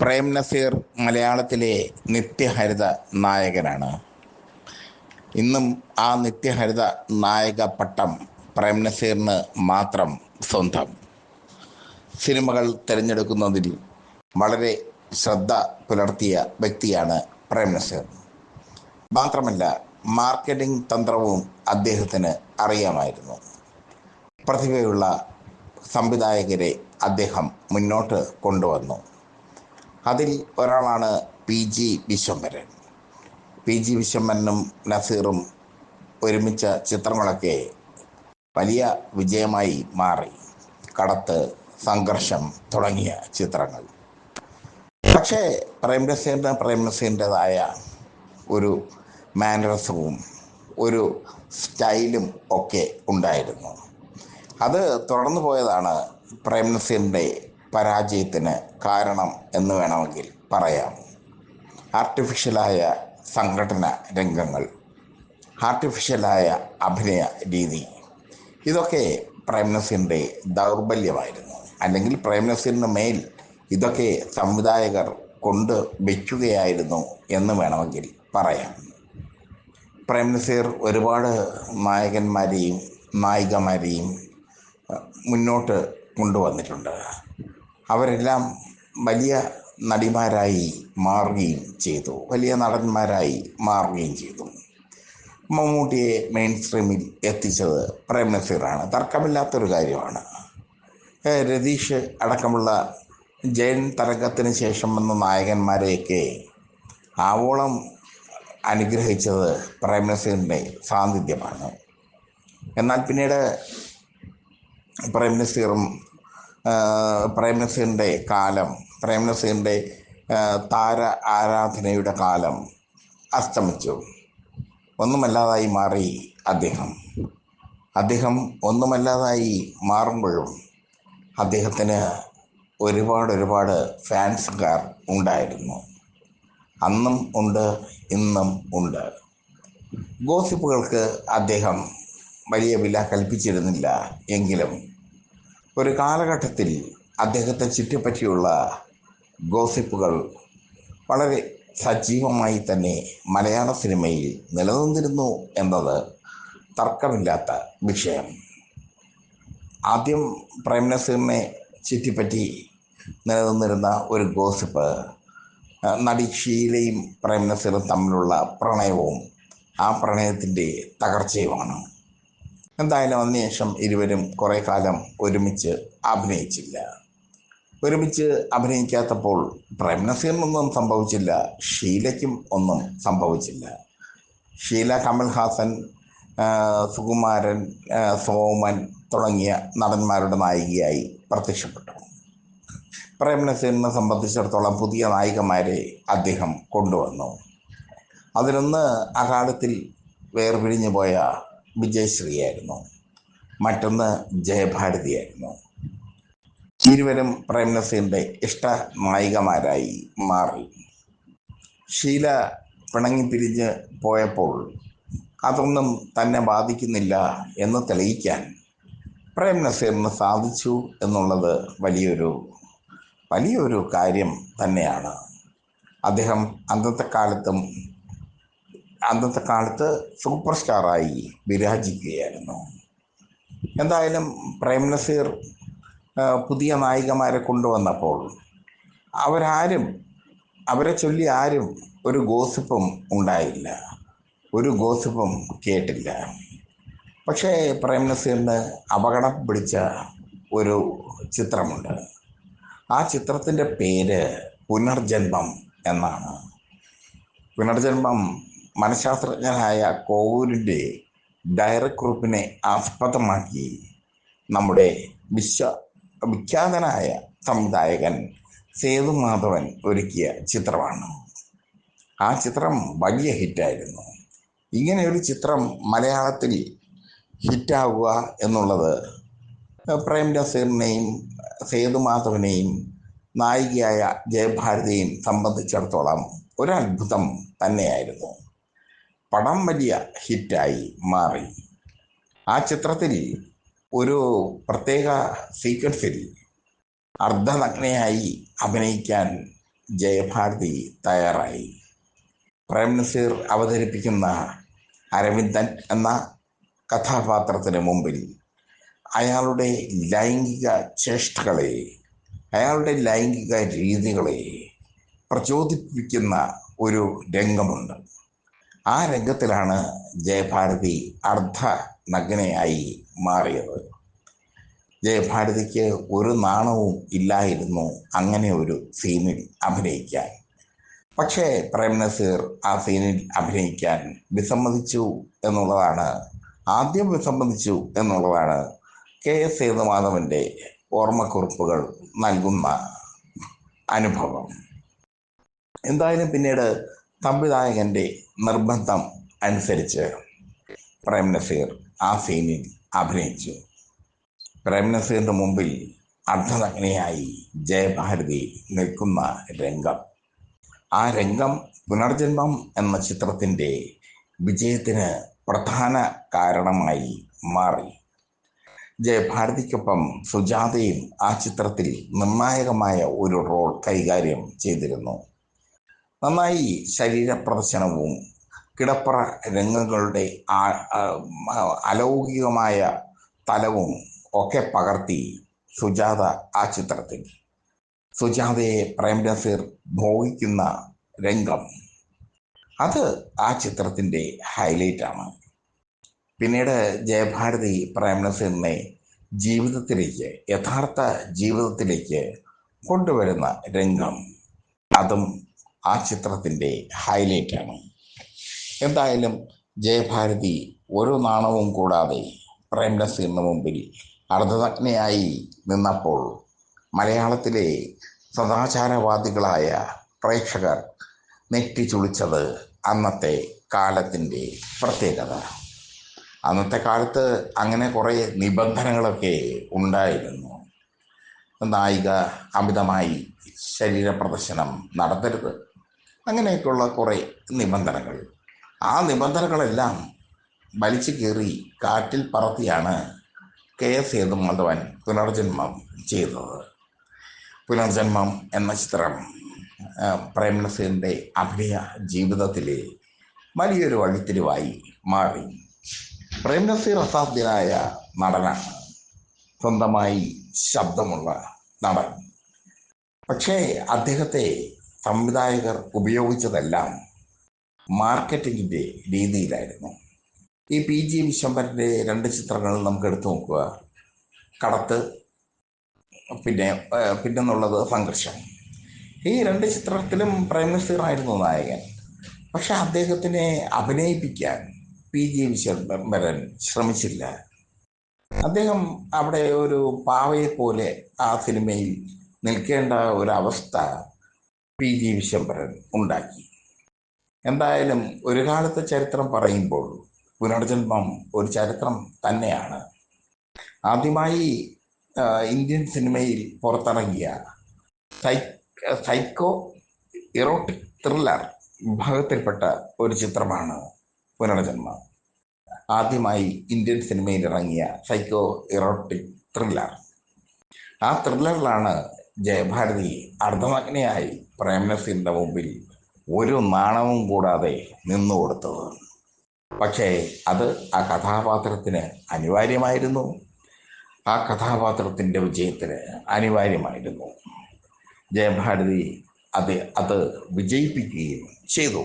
പ്രേം നസീർ മലയാളത്തിലെ നിത്യഹരിത നായകനാണ്. ഇന്നും ആ നിത്യഹരിത നായക പട്ടം പ്രേം നസീറിന് മാത്രം സ്വന്തം. സിനിമകൾ തിരഞ്ഞെടുക്കുന്നതിൽ വളരെ ശ്രദ്ധ പുലർത്തിയ വ്യക്തിയാണ് പ്രേം നസീർ മാത്രമല്ല മാർക്കറ്റിംഗ് തന്ത്രവും അദ്ദേഹത്തിന് അറിയാമായിരുന്നു. പ്രതിഭയുള്ള സംവിധായകരെ അദ്ദേഹം മുന്നോട്ട് കൊണ്ടുവന്നു. അതിൽ ഒരാളാണ് P G Vishwambharan. P G വിശ്വംഭരനും നസീറും ഒരുമിച്ച ചിത്രങ്ങളൊക്കെ വലിയ വിജയമായി മാറി. കടത്ത് സംഘർഷം തുടങ്ങിയ ചിത്രങ്ങൾ. പക്ഷേ പ്രേംനസീറിന് പ്രേംനസീറിന്റെതായ ഒരു മാനറസവും ഒരു സ്റ്റൈലും ഒക്കെ ഉണ്ടായിരുന്നു. അത് തുടർന്നു പോയതാണ് പ്രേം നസീറിന്റെ പരാജയത്തിന് കാരണം എന്ന് വേണമെങ്കിൽ പറയാം. ആർട്ടിഫിഷ്യലായ സംഘടന രംഗങ്ങൾ ആർട്ടിഫിഷ്യലായ അഭിനയ രീതി ഇതൊക്കെ പ്രേംനസിന്റെ ദൗർബല്യമായിരുന്നു. അല്ലെങ്കിൽ പ്രേംനസിന് മേൽ ഇതൊക്കെ സംവിധായകർ കൊണ്ട് വയ്ക്കുകയായിരുന്നു എന്ന് വേണമെങ്കിൽ പറയാം. പ്രേംനസീർ ഒരുപാട് നായകന്മാരെയും നായികമാരെയും മുന്നോട്ട് കൊണ്ടുവന്നിട്ടുണ്ട്. അവരെല്ലാം വലിയ നടിമാരായി മാറുകയും ചെയ്തു. വലിയ നടന്മാരായി മാറുകയും ചെയ്തു. മമ്മൂട്ടിയെ മെയിൻ സ്ട്രീമിൽ എത്തിച്ചത് പ്രേംനസീറാണ് തർക്കമില്ലാത്തൊരു കാര്യമാണ്. രതീഷ് അടക്കമുള്ള ജയൻ തരംഗത്തിന് ശേഷം വന്ന നായകന്മാരെയൊക്കെ ആവോളം അനുഗ്രഹിച്ചത് പ്രേംനസീറിന്റെ സാന്നിധ്യമാണ്. എന്നാൽ പിന്നീട് പ്രേം നസീറും കാലം പ്രേം നസീറിന്റെ താര ആരാധനയുടെ കാലം അസ്തമിച്ചു. ഒന്നുമല്ലാതായി മാറി അദ്ദേഹം. അദ്ദേഹം ഒന്നുമല്ലാതായി മാറുമ്പോഴും അദ്ദേഹത്തിന് ഒരുപാട് ഒരുപാട് ഫാൻസുകാർ ഉണ്ടായിരുന്നു. അന്നും ഉണ്ട് ഇന്നും ഉണ്ട്. ഗോസിപ്പുകൾക്ക് അദ്ദേഹം വലിയ വില കൽപ്പിച്ചിരുന്നില്ല എങ്കിലും ഒരു കാലഘട്ടത്തിൽ അദ്ദേഹത്തെ ചുറ്റിപ്പറ്റിയുള്ള ഗോസിപ്പുകൾ വളരെ സജീവമായി തന്നെ മലയാള സിനിമയിൽ നിലനിന്നിരുന്നു എന്നത് തർക്കമില്ലാത്ത വിഷയം. ആദ്യം പ്രേംനസീറിനെ ചുറ്റിപ്പറ്റി നിലനിന്നിരുന്ന ഒരു ഗോസിപ്പ് നടി ഷീലയും പ്രേം നസീറും തമ്മിലുള്ള പ്രണയവും ആ പ്രണയത്തിന്റെ തകർച്ചയുമാണ്. എന്തായാലും അതിനുശേഷം ഇരുവരും കുറേ കാലം ഒരുമിച്ച് അഭിനയിച്ചില്ല. ഒരുമിച്ച് അഭിനയിക്കാത്തപ്പോൾ പ്രേംനസീറിനൊന്നും സംഭവിച്ചില്ല ഷീലയ്ക്കും ഒന്നും സംഭവിച്ചില്ല. ഷീല കമൽഹാസൻ സുകുമാരൻ സോമൻ തുടങ്ങിയ നടന്മാരുടെ നായികയായി പ്രത്യക്ഷപ്പെട്ടു. പ്രേംനസീറിനെ സംബന്ധിച്ചിടത്തോളം പുതിയ നായികമാരെ അദ്ദേഹം കൊണ്ടുവന്നു. അതിലൊന്ന് അകാലത്തിൽ വേർപിരിഞ്ഞു പോയ വിജയശ്രീയായിരുന്നു. മറ്റൊന്ന് ജയഭാരതിയായിരുന്നു. ഇരുവരും പ്രേംനസീറിന്റെ ഇഷ്ട നായികമാരായി മാറി. ഷീല പിണങ്ങി പിരിഞ്ഞ് പോയപ്പോൾ അതൊന്നും തന്നെ ബാധിക്കുന്നില്ല എന്ന് തെളിയിക്കാൻ പ്രേം നസീറിന് സാധിച്ചു എന്നുള്ളത് വലിയൊരു വലിയൊരു കാര്യം തന്നെയാണ്. അദ്ദേഹം അന്നത്തെ കാലത്തും അന്നത്തെ കാലത്ത് സൂപ്പർ സ്റ്റാറായി വിരാജിക്കുകയായിരുന്നു. എന്തായാലും പ്രേം നസീർ പുതിയ നായികമാരെ കൊണ്ടുവന്നപ്പോൾ അവരാരും അവരെ ചൊല്ലി ആരും ഒരു ഗോസിപ്പും ഉണ്ടായില്ല. ഒരു ഗോസിപ്പും കേട്ടില്ല. പക്ഷേ പ്രേം നസീറിന് അപകടം പിടിച്ച ഒരു ചിത്രമുണ്ട്. ആ ചിത്രത്തിന്റെ പേര് പുനർജന്മം എന്നാണ്. പുനർജന്മം മനഃശാസ്ത്രജ്ഞനായ കോവൂരിന്റെ ഡയറക്ട് കുറിപ്പിനെ ആസ്പദമാക്കി നമ്മുടെ വിശ്വ വിഖ്യാതനായ സംവിധായകൻ സേതുമാധവൻ ഒരുക്കിയ ചിത്രമാണ്. ആ ചിത്രം വലിയ ഹിറ്റായിരുന്നു ഇങ്ങനെ ഒരു ചിത്രം മലയാളത്തിൽ ഹിറ്റാവുക എന്നുള്ളത് പ്രേം നസീറിനെയും സേതുമാധവനെയും നായികയായ ജയഭാരതിയെയും സംബന്ധിച്ചിടത്തോളം ഒരത്ഭുതം തന്നെയായിരുന്നു. പടം വലിയ ഹിറ്റായി മാറി. ആ ചിത്രത്തിൽ ഒരു പ്രത്യേക സീക്വൻസിൽ അർദ്ധനഗ്നയായി അഭിനയിക്കാൻ ജയഭാരതി തയ്യാറായി. പ്രേം നസീർ അവതരിപ്പിക്കുന്ന അരവിന്ദൻ എന്ന കഥാപാത്രത്തിന് മുമ്പിൽ അയാളുടെ ലൈംഗിക ചേഷ്ടകളെ അയാളുടെ ലൈംഗിക രീതികളെ പ്രചോദിപ്പിക്കുന്ന ഒരു രംഗമുണ്ട്. ആ രംഗത്തിലാണ് ജയഭാരതി അർദ്ധ നഗ്നയായി മാറിയത്. ജയഭാരതിക്ക് ഒരു നാണവും ഇല്ലായിരുന്നു അങ്ങനെ ഒരു സീനിൽ അഭിനയിക്കാൻ. പക്ഷേ പ്രേം നസീർ ആ സീനിൽ അഭിനയിക്കാൻ വിസമ്മതിച്ചു എന്നുള്ളതാണ് ആദ്യം വിസമ്മതിച്ചു എന്നുള്ളതാണ് കെ എസ് സേതുമാധവന്റെ ഓർമ്മക്കുറിപ്പുകൾ നൽകുന്ന അനുഭവം. എന്തായാലും പിന്നീട് സംവിധായകന്റെ നിർബന്ധം അനുസരിച്ച് പ്രേം നസീർ ആ സീനിൽ അഭിനയിച്ചു. പ്രേം നസീറിന്റെ മുമ്പിൽ അർദ്ധനഗ്നയായി ജയഭാരതി നിൽക്കുന്ന രംഗം. ആ രംഗം പുനർജന്മം എന്ന ചിത്രത്തിന്റെ വിജയത്തിന് പ്രധാന കാരണമായി മാറി. ജയഭാരതിക്കൊപ്പം സുജാതയും ആ ചിത്രത്തിൽ നിർണായകമായ ഒരു റോൾ കൈകാര്യം ചെയ്തിരുന്നു. നന്നായി ശരീര പ്രദർശനവും കിടപ്പറ രംഗങ്ങളുടെ അലൗകികമായ തലവും ഒക്കെ പകർത്തി സുജാത ആ ചിത്രത്തിൽ. സുജാതയെ പ്രേംനസീർ ഭോഗിക്കുന്ന രംഗം. അത് ആ ചിത്രത്തിന്റെ ഹൈലൈറ്റാണ് പിന്നീട് ജയഭാരതി പ്രേം നസീറിനെ ജീവിതത്തിലേക്ക് യഥാർത്ഥ ജീവിതത്തിലേക്ക് കൊണ്ടുവരുന്ന രംഗം. അതും ആ ചിത്രത്തിന്റെ ഹൈലൈറ്റാണ് എന്തായാലും ജയഭാരതി ഒരു നാണവും കൂടാതെ പ്രേംനസീറിന് മുമ്പിൽ അർദ്ധനഗ്നയായി നിന്നപ്പോൾ മലയാളത്തിലെ സദാചാരവാദികളായ പ്രേക്ഷകർ നെറ്റിച്ചുളിച്ചത് അന്നത്തെ കാലത്തിന്റെ പ്രത്യേകത. അന്നത്തെ കാലത്ത് അങ്ങനെ കുറേ നിബന്ധനകളൊക്കെ ഉണ്ടായിരുന്നു. നായിക അമിതമായി ശരീരപ്രദർശനം നടത്തരുത്. അങ്ങനെയൊക്കെയുള്ള കുറേ നിബന്ധനകൾ. ആ നിബന്ധനകളെല്ലാം വലിച്ചു കീറി കാറ്റിൽ പറത്തിയാണ് കെ എസ് സേതുമാധവൻ പുനർജന്മം ചെയ്തത്. പുനർജന്മം എന്ന ചിത്രം പ്രേംനസീറിന്റെ അഭിനയ ജീവിതത്തിലെ വലിയൊരു വഴിത്തിരിവായി മാറി. പ്രേംനസീർ അസാധ്യനായ നടനാണ്. സ്വന്തമായി ശബ്ദമുള്ള നടൻ. പക്ഷേ അദ്ദേഹത്തെ സംവിധായകർ ഉപയോഗിച്ചതെല്ലാം മാർക്കറ്റിങ്ങിന്റെ രീതിയിലായിരുന്നു. ഈ പി. ജി. വിശ്വംഭരന്റെ രണ്ട് ചിത്രങ്ങൾ നമുക്ക് എടുത്തു നോക്കുക. കടത്ത് പിന്നെ പിന്നെന്നുള്ളത് സംഘർഷം. ഈ രണ്ട് ചിത്രത്തിലും പ്രേംനസീർ ആയിരുന്നു നായകൻ. പക്ഷെ അദ്ദേഹത്തിനെ അഭിനയിപ്പിക്കാൻ പി. ജി. വിശ്വംഭരൻ ശ്രമിച്ചില്ല. അദ്ദേഹം അവിടെ ഒരു പാവയെപ്പോലെ പോലെ ആ സിനിമയിൽ നിൽക്കേണ്ട ഒരു ഒരവസ്ഥ പി ജി വിശ്വംഭരൻ ഉണ്ടാക്കി. എന്തായാലും ഒരു കാലത്തെ ചരിത്രം പറയുമ്പോൾ പുനർജന്മം ഒരു ചരിത്രം തന്നെയാണ്. ആദ്യമായി ഇന്ത്യൻ സിനിമയിൽ പുറത്തിറങ്ങിയ സൈക്കോ ഇറോട്ടിക് ത്രില്ലർ വിഭാഗത്തിൽപ്പെട്ട ഒരു ചിത്രമാണ് പുനർജന്മം. ആദ്യമായി ഇന്ത്യൻ സിനിമയിൽ ഇറങ്ങിയ സൈക്കോ ഇറോട്ടിക് ത്രില്ലർ. ആ ത്രില്ലറിലാണ് ജയഭാരതി അർദ്ധനഗ്നയായി പ്രേംനസീറിന്റെ മുമ്പിൽ ഒരു നാണവും കൂടാതെ നിന്നു കൊടുത്തത്. പക്ഷേ അത് ആ കഥാപാത്രത്തിന് അനിവാര്യമായിരുന്നു. ആ കഥാപാത്രത്തിന്റെ വിജയത്തിന് അനിവാര്യമായിരുന്നു. ജയഭാരതി അത് അത് വിജയിപ്പിക്കുകയും ചെയ്തു.